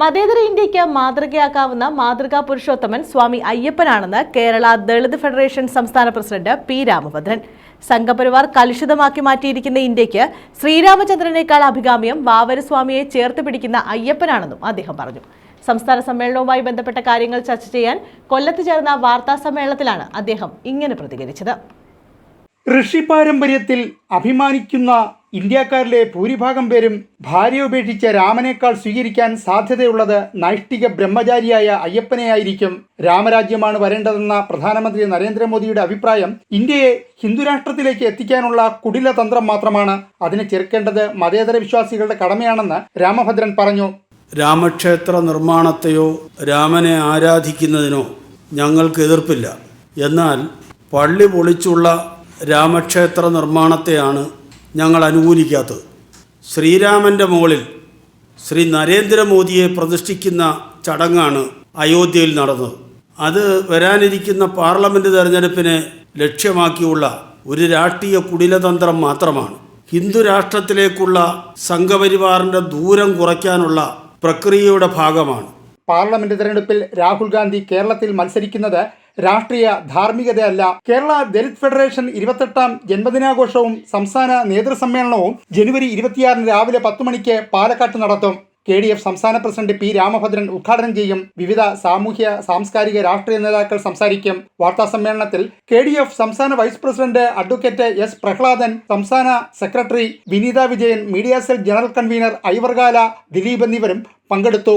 മതേതര ഇന്ത്യയ്ക്ക് മാതൃകയാക്കാവുന്ന മാതൃകാ പുരുഷോത്തമൻ സ്വാമി അയ്യപ്പനാണെന്ന് കേരള ദളിത് ഫെഡറേഷൻ സംസ്ഥാന പ്രസിഡന്റ് പി രാമഭദ്രൻ. സംഘപരിവാർ കലുഷിതമാക്കി മാറ്റിയിരിക്കുന്ന ഇന്ത്യയ്ക്ക് ശ്രീരാമചന്ദ്രനേക്കാൾ അഭികാമ്യം വാവരസ്വാമിയെ ചേർത്ത് പിടിക്കുന്ന അയ്യപ്പനാണെന്നും അദ്ദേഹം പറഞ്ഞു. സംസ്ഥാന സമ്മേളനവുമായി ബന്ധപ്പെട്ട കാര്യങ്ങൾ ചർച്ച ചെയ്യാൻ കൊല്ലത്ത് ചേർന്ന വാർത്താ സമ്മേളനത്തിലാണ് അദ്ദേഹം ഇങ്ങനെ പ്രതികരിച്ചത്. ഋഷി പാരമ്പര്യത്തിൽ അഭിമാനിക്കുന്ന ഇന്ത്യക്കാരിലെ ഭൂരിഭാഗം പേരും ഭാര്യ ഉപേക്ഷിച്ച് രാമനേക്കാൾ സ്വീകരിക്കാൻ സാധ്യതയുള്ളത് നൈഷ്ഠിക ബ്രഹ്മചാരിയായ അയ്യപ്പനെയായിരിക്കും. രാമരാജ്യമാണ് വരേണ്ടതെന്ന പ്രധാനമന്ത്രി നരേന്ദ്രമോദിയുടെ അഭിപ്രായം ഇന്ത്യയെ ഹിന്ദുരാഷ്ട്രത്തിലേക്ക് എത്തിക്കാനുള്ള കുടില തന്ത്രം മാത്രമാണ്. അതിനെ ചെറുക്കേണ്ടത് മതേതര വിശ്വാസികളുടെ കടമയാണെന്ന് രാമഭദ്രൻ പറഞ്ഞു. രാമക്ഷേത്ര നിർമ്മാണത്തെയോ രാമനെ ആരാധിക്കുന്നതിനോ ഞങ്ങൾക്ക് എതിർപ്പില്ല. എന്നാൽ പള്ളി പൊളിച്ചുള്ള രാമക്ഷേത്ര നിർമ്മാണത്തെയാണ് ഞങ്ങൾ അനുകൂലിക്കാത്തത്. ശ്രീരാമന്റെ മുകളിൽ ശ്രീ നരേന്ദ്രമോദിയെ പ്രതിഷ്ഠിക്കുന്ന ചടങ്ങാണ് അയോധ്യയിൽ നടന്നത്. അത് വരാനിരിക്കുന്ന പാർലമെന്റ് തെരഞ്ഞെടുപ്പിനെ ലക്ഷ്യമാക്കിയുള്ള ഒരു രാഷ്ട്രീയ കുടിലതന്ത്രം മാത്രമാണ്. ഹിന്ദു രാഷ്ട്രത്തിലേക്കുള്ള സംഘപരിവാറിന്റെ ദൂരം കുറയ്ക്കാനുള്ള പ്രക്രിയയുടെ ഭാഗമാണ്. പാർലമെന്റ് തെരഞ്ഞെടുപ്പിൽ രാഹുൽ ഗാന്ധി കേരളത്തിൽ മത്സരിക്കുന്നത് രാഷ്ട്രീയ ധാർമ്മികതയല്ല. കേരള ദലിത് ഫെഡറേഷൻ ഇരുപത്തെട്ടാം ജന്മദിനാഘോഷവും സംസ്ഥാന നേതൃസമ്മേളനവും ജനുവരി ഇരുപത്തിയാറിന് രാവിലെ പത്ത് മണിക്ക് പാലക്കാട്ട് നടത്തും. കെ ഡി എഫ് സംസ്ഥാന പ്രസിഡന്റ് പി രാമഭദ്രൻ ഉദ്ഘാടനം ചെയ്യും. വിവിധ സാമൂഹ്യ സാംസ്കാരിക രാഷ്ട്രീയ നേതാക്കൾ സംസാരിക്കും. വാർത്താ സമ്മേളനത്തിൽ കെ ഡി എഫ് സംസ്ഥാന vice president advocate S Prahladan സംസ്ഥാന secretary Vineetha Vijayan media cell general convener ഐവർഗാല Dileep എന്നിവരും പങ്കെടുത്തു.